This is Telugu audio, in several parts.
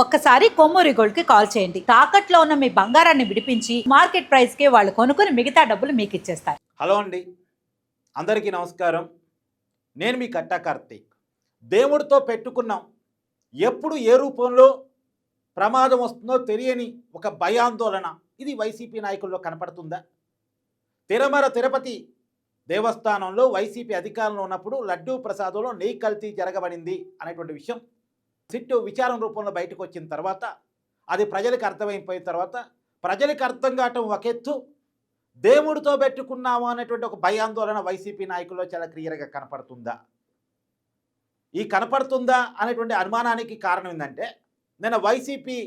ఒక్కసారి కొమ్మూరి గోల్డ్కి కాల్ చేయండి. తాకట్లో ఉన్న మీ బంగారాన్ని విడిపించి మార్కెట్ ప్రైస్కి వాళ్ళు కొనుక్కుని మిగతా డబ్బులు మీకు ఇచ్చేస్తారు. హలో అండి. అందరికీ నమస్కారం. నేను మీ కట్టా కార్తీక్. దేవుడితో పెట్టుకున్నాం. ఎప్పుడు ఏ రూపంలో ప్రమాదం వస్తుందో తెలియని ఒక భయాందోళన. ఇది వైసీపీ నాయకుల్లో కనపడుతుందా? తిరమర తిరుపతి దేవస్థానంలో వైసీపీ అధికారంలో ఉన్నప్పుడు లడ్డూ ప్రసాదంలో నెయ్యి కల్తీ జరగబడింది అనేటువంటి విషయం సిట్టు విచారం రూపంలో బయటకు వచ్చిన తర్వాత అది ప్రజలకు అర్థమైపోయిన తర్వాత ప్రజలకు అర్థం కావటం ఒక ఎత్తు దేవుడితో పెట్టుకున్నాము అనేటువంటి ఒక భయాందోళన వైసీపీ నాయకుల్లో చాలా క్లియర్గా కనపడుతుందా? ఈ కనపడుతుందా అనేటువంటి అనుమానానికి కారణం ఏంటంటే నిన్న వైసీపీ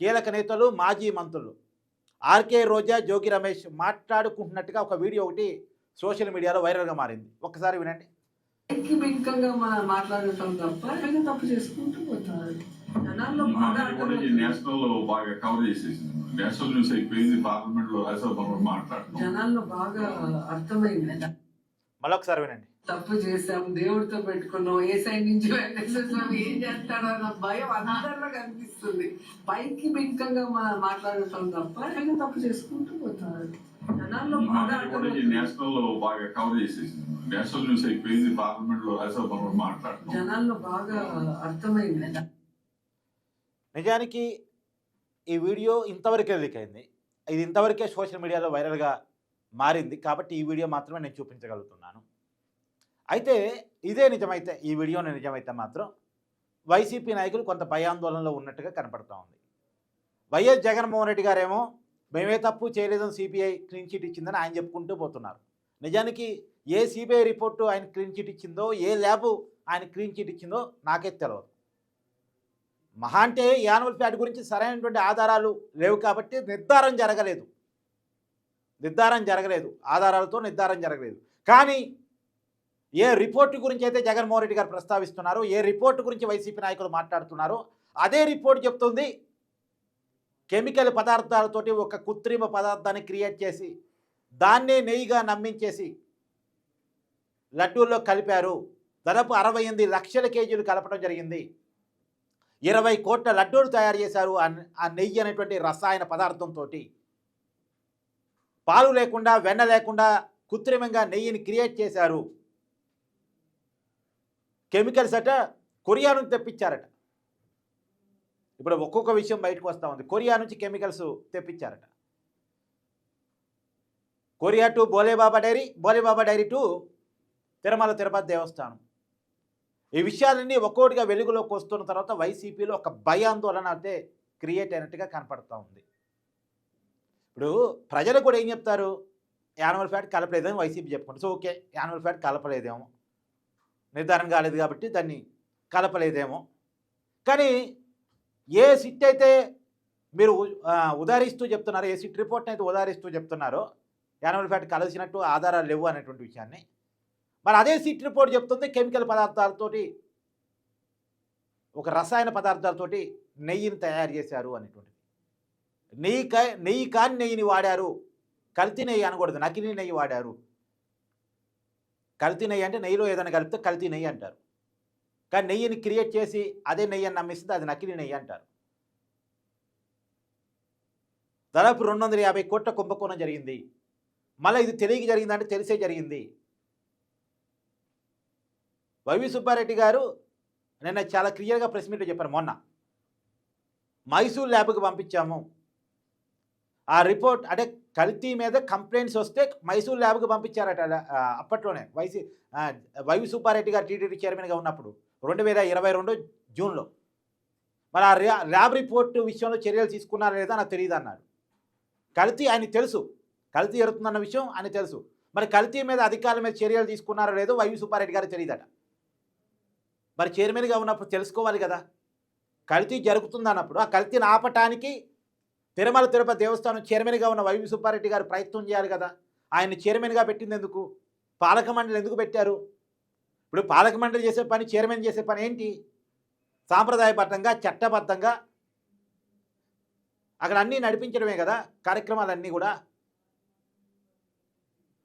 కీలక నేతలు మాజీ మంత్రులు ఆర్కే రోజా జోగి రమేష్ మాట్లాడుకుంటున్నట్టుగా ఒక వీడియో ఒకటి సోషల్ మీడియాలో వైరల్గా మారింది. ఒక్కసారి వినండి. మాట్లాడటం తప్ప తప్పు చేసుకుంటూ నేషనల్ బాగా కవర్ చేసేసింది. నేషనల్ న్యూస్ అయిపోయింది పార్లమెంట్లో రాజ్యసభలో మాట్లాడుతున్నాం జనాల్లో బాగా అర్థమైంది. మళ్ళొకసారి వినండి. తప్పు చేసాం దేవుడితో పెట్టుకున్నాం ఏ సైడ్ నుంచి వెంకటేశ్వర ఏం చేస్తాడో అన్న భయం అందరిలో కనిపిస్తుంది. పైకి బింకంగా మనం మాట్లాడటం తప్ప ఆయన తప్పు చేసుకుంటూ పోతారు జనాల్లో. నేషనల్ బాగా కవర్ చేసేసింది. నేషనల్ న్యూస్ అయిపోయింది పార్లమెంట్లో రాజ్యసభలో మాట్లాడుతున్నాం జనాల్లో బాగా అర్థమైంది. నిజానికి ఈ వీడియో ఇంతవరకే లీక్ అయింది. ఇది ఇంతవరకే సోషల్ మీడియాలో వైరల్గా మారింది కాబట్టి ఈ వీడియో మాత్రమే నేను చూపించగలుగుతున్నాను. అయితే ఇదే నిజమైతే ఈ వీడియో నిజమైతే మాత్రం వైసీపీ నాయకులు కొంత భయాందోళనలో ఉన్నట్టుగా కనపడుతూ ఉంది. వైఎస్ జగన్మోహన్ రెడ్డి గారేమో మేమే తప్పు చేయలేదని సిబిఐ క్లీన్ చీట్ ఇచ్చిందని ఆయన చెప్పుకుంటూ పోతున్నారు. నిజానికి ఏ సిబిఐ రిపోర్టు ఆయన క్లీన్ చీట్ ఇచ్చిందో ఏ ల్యాబ్ ఆయన క్లీన్ చీట్ ఇచ్చిందో నాకే తెలియదు మహా అంటే యానిమల్ ఫ్యాట్ గురించి సరైనటువంటి ఆధారాలు లేవు కాబట్టి నిర్ధారణ జరగలేదు. నిర్ధారణ జరగలేదు. ఆధారాలతో నిర్ధారణ జరగలేదు. కానీ ఏ రిపోర్టు గురించి అయితే జగన్మోహన్ రెడ్డి గారు ప్రస్తావిస్తున్నారో ఏ రిపోర్టు గురించి వైసీపీ నాయకులు మాట్లాడుతున్నారో అదే రిపోర్ట్ చెప్తుంది. కెమికల్ పదార్థాలతోటి ఒక కృత్రిమ పదార్థాన్ని క్రియేట్ చేసి దాన్నే నెయ్యిగా నమ్మించేసి లడ్డూల్లో కలిపారు. దాదాపు అరవై ఎనిమిది లక్షల కేజీలు కలపడం జరిగింది. ఇరవై కోట్ల లడ్డూలు తయారు చేశారు ఆ నెయ్యి అనేటువంటి రసాయన పదార్థంతో పాలు లేకుండా వెన్న లేకుండా కృత్రిమంగా నెయ్యిని క్రియేట్ చేశారు. కెమికల్స్ అట కొరియా నుంచి తెప్పించారట. ఇప్పుడు ఒక్కొక్క విషయం బయటకు వస్తూ ఉంది. కొరియా నుంచి chemicals తెప్పించారట. Korea to Bholebaba dairy Bholebaba dairy to Tirumala Tirupati Devasthanam. ఈ విషయాలన్నీ ఒక్కోటిగా వెలుగులోకి వస్తున్న తర్వాత వైసీపీలో ఒక భయాందోళన అయితే క్రియేట్ అయినట్టుగా కనపడుతూ ఉంది. ఇప్పుడు ప్రజలు కూడా ఏం చెప్తారు? యానిమల్ ఫ్యాట్ కలపలేదని వైసీపీ చెప్పుకుంటారు సో ఓకే యానిమల్ ఫ్యాట్ కలపలేదేమో. నిర్ధారణ కాలేదు కాబట్టి దాన్ని కలపలేదేమో. కానీ ఏ సిట్ అయితే మీరు ఆ, ఉదాహరిస్తూ చెప్తున్నారో ఏ సిట్ రిపోర్ట్ని అయితే ఉదాహరిస్తూ చెప్తున్నారో యానిమల్ ఫ్యాట్ కలిసినట్టు ఆధారాలు లేవు అనేటువంటి విషయాన్ని మరి అదే సిట్ రిపోర్ట్ చెప్తుంది కెమికల్ పదార్థాలతోటి ఒక రసాయన పదార్థాలతోటి నెయ్యిని తయారు చేశారు అనేటువంటిది. నెయ్యి కా నెయ్యి కాని నెయ్యిని వాడారు. కల్తీ నెయ్యి అనకూడదు. నకిలీ నెయ్యి వాడారు. కల్తీ నెయ్యి అంటే నెయ్యిలో ఏదైనా కలిపితే కల్తీ నెయ్యి అంటారు. కానీ నెయ్యిని క్రియేట్ చేసి అదే నెయ్యి అని నమ్మిస్తే అది నకిలీ నెయ్యి అంటారు. దాదాపు రెండు వందల యాభై కోట్ల కుంభకోణం జరిగింది. మళ్ళీ ఇది తెలియక జరిగిందంటే తెలిసే జరిగింది. వైవి సుబ్బారెడ్డి గారు నిన్న చాలా క్లియర్గా ప్రెస్ మీట్లో చెప్పారు మొన్న. మైసూర్ ల్యాబ్కి పంపించాము. ఆ రిపోర్ట్ అంటే కల్తీ మీద కంప్లైంట్స్ వస్తే మైసూర్ ల్యాబ్కి పంపించారట అప్పట్లోనే వైసీ వైవి సుబ్బారెడ్డి గారు టీటీడీ చైర్మన్గా ఉన్నప్పుడు రెండు వేల ఇరవై రెండు జూన్లో. మరి ఆ ల్యాబ్ రిపోర్ట్ విషయంలో చర్యలు తీసుకున్నారా లేదా నాకు తెలియదు అన్నాడు. కల్తీ ఆయన తెలుసు. కల్తీ జరుగుతుందన్న విషయం ఆయన తెలుసు. మరి కల్తీ మీద అధికారుల మీద చర్యలు తీసుకున్నారో లేదో వైవి సుబ్బారెడ్డి గారు తెలియదట మరి చైర్మన్గా ఉన్నప్పుడు తెలుసుకోవాలి కదా. కల్తీ జరుగుతుంది అన్నప్పుడు ఆ కల్తీని ఆపటానికి తిరుమల తిరుపతి దేవస్థానం చైర్మన్గా ఉన్న వైవి సుబ్బారెడ్డి గారు ప్రయత్నం చేయాలి కదా. ఆయన్ని చైర్మన్గా పెట్టింది ఎందుకు? పాలక మండలి ఎందుకు పెట్టారు? ఇప్పుడు పాలక మండలి చేసే పని చైర్మన్ చేసే పని ఏంటి? సాంప్రదాయబద్ధంగా చట్టబద్ధంగా అక్కడ అన్నీ నడిపించడమే కదా కార్యక్రమాలన్నీ కూడా.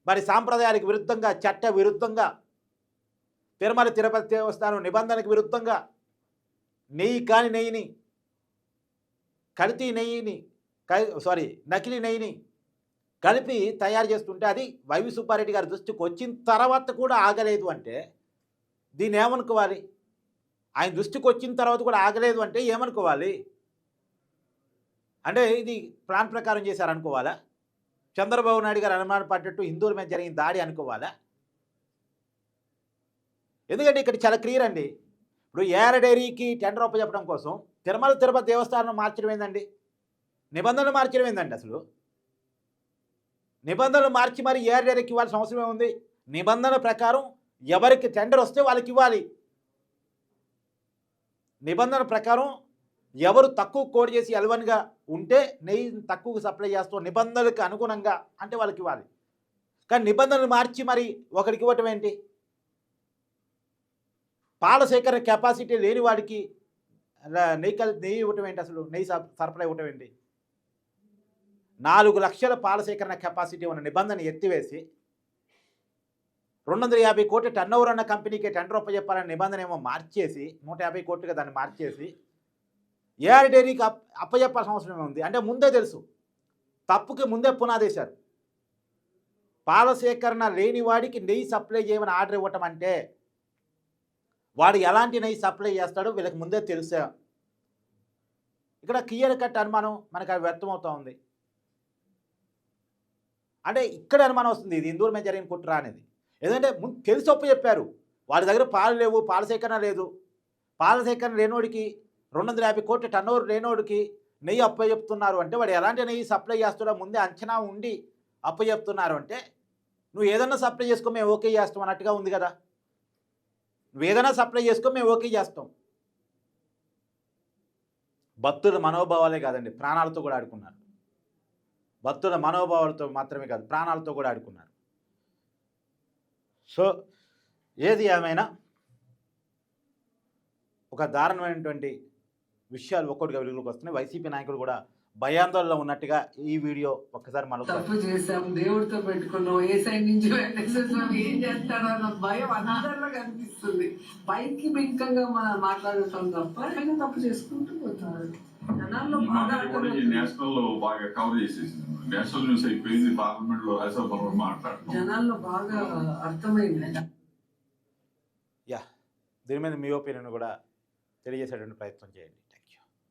మరి సాంప్రదాయాలకు విరుద్ధంగా చట్ట విరుద్ధంగా తిరుమల తిరుపతి దేవస్థానం నిబంధనకు విరుద్ధంగా నెయ్యి కాని నెయ్యిని కల్తీ నెయ్యిని సారీ నకిలీ నెయ్యిని కలిపి తయారు చేస్తుంటే అది వైవి సుబ్బారెడ్డి గారి దృష్టికి వచ్చిన తర్వాత కూడా ఆగలేదు అంటే దీన్ని ఏమనుకోవాలి? ఆయన దృష్టికి వచ్చిన తర్వాత కూడా ఆగలేదు అంటే ఏమనుకోవాలి? అంటే ఇది ప్లాన్ ప్రకారం చేశారనుకోవాలా? చంద్రబాబు నాయుడు గారు అనుమానం పడ్డట్టు హిందువుల మీద జరిగిన దాడి అనుకోవాలా? ఎందుకంటే ఇక్కడ చాలా క్లియర్ అండి. ఇప్పుడు ఏఆర్ డైరీకి టెండర్ చెప్పడం కోసం తిరుమల తిరుపతి దేవస్థానం మార్చడం ఏందండి? నిబంధనలు మార్చడం ఏందండి అసలు? నిబంధనలు మార్చి మరి ఏఆర్ డైరీకి ఇవ్వాల్సిన అవసరం ఏముంది? నిబంధన ప్రకారం ఎవరికి టెండర్ వస్తే వాళ్ళకి ఇవ్వాలి. నిబంధన ప్రకారం ఎవరు తక్కువ కోడ్ చేసి ఎలవన్గా ఉంటే నెయ్యి తక్కువ సప్లై చేస్తూ నిబంధనలకు అనుగుణంగా అంటే వాళ్ళకి ఇవ్వాలి. కానీ నిబంధనలు మార్చి మరి ఒకరికి ఇవ్వటం ఏంటి? పాల సేకరణ కెపాసిటీ లేని వాడికి నెయ్యి కలి నెయ్యి ఇవ్వటం ఏంటి అసలు? నెయ్యి సప్- సరఫరా ఇవ్వటం ఏంటి? నాలుగు లక్షల పాల సేకరణ కెపాసిటీ ఉన్న నిబంధన ఎత్తివేసి రెండు వందల యాభై కోట్ల టర్న్ ఓవర్ అన్న కంపెనీకి టెండర్ ఒప్పజెప్పాలనే నిబంధన ఏమో మార్చేసి నూట యాభై కోట్లుగా దాన్ని మార్చేసి ఏఆర్ డైరీకి అప్ అప్పజెప్పాల్సిన అవసరం ఉంది అంటే ముందే తెలుసు. తప్పుకి ముందే పునాదేశారు. పాల సేకరణ లేని వాడికి నెయ్యి సప్లై చేయమని ఆర్డర్ ఇవ్వటం అంటే వాడు ఎలాంటి నెయ్యి సప్లై చేస్తాడో వీళ్ళకి ముందే తెలుసా? ఇక్కడ క్లియర్ కట్ అనుమానం మనకు అది వ్యక్తమవుతూ ఉంది. అంటే ఇక్కడ అనుమానం వస్తుంది ఇది ఇందూరు మీద జరిగిన కుట్ర అనేది. ఎందుకంటే ముందు తెలిసి ఒప్పు చెప్పారు. వాడి దగ్గర పాలు లేవు పాల సేకరణ లేదు. పాల సేకరణ లేనోడికి రెండు వందల యాభై కోట్ల టన్నోరు లేనోడికి నెయ్యి అప్ప చెప్తున్నారు అంటే వాడు ఎలాంటి నెయ్యి సప్లై చేస్తాడో ముందే అంచనా ఉండి అప్ప చెప్తున్నారు అంటే నువ్వు ఏదన్నా సప్లై చేసుకో మేము ఓకే చేస్తాం అన్నట్టుగా ఉంది కదా. వేదన సప్లై చేసుకో మేము ఓకే చేస్తాం. భక్తుల మనోభావాలే కాదండి ప్రాణాలతో కూడా ఆడుకున్నారు. భక్తుల మనోభావాలతో మాత్రమే కాదు ప్రాణాలతో కూడా ఆడుకున్నారు. సో ఏది ఏమైనా ఒక దారుణమైనటువంటి విషయాలు ఒక్కొక్కటిగా వెలుగులోకి వస్తున్నాయి. వైసీపీ నాయకులు కూడా భయాందోళనలో ఉన్నట్టుగా ఈ వీడియో ఒక్కసారి మనకు తప్పు చేసాం దేవుడితో పెట్టుకున్నాం. ఏ సైడ్ నుంచి వెంకటేశ్వర ఏం చేస్తాడో అన్న భయం అందరిలో కనిపిస్తుంది. పైకి బింకంగా మనం మాట్లాడుతాం తప్ప ఆయన తప్పు చేసుకుంటూ పోతారు. జనాల్లో బాగా మమ్మల్ని కూడా ఈ అర్థమవుతుంది. నేషనల్లో బాగా కవర్ చేసేసింది. నేషనల్ న్యూస్ అయిపోయింది పార్లమెంట్లో రాజ్యసభలో మాట్లాడటం జనాల్లో బాగా అర్థమైంది. యా దీని మీద మీ ఒపీనియన్ కూడా తెలియజేసేటువంటి ప్రయత్నం చేయండి.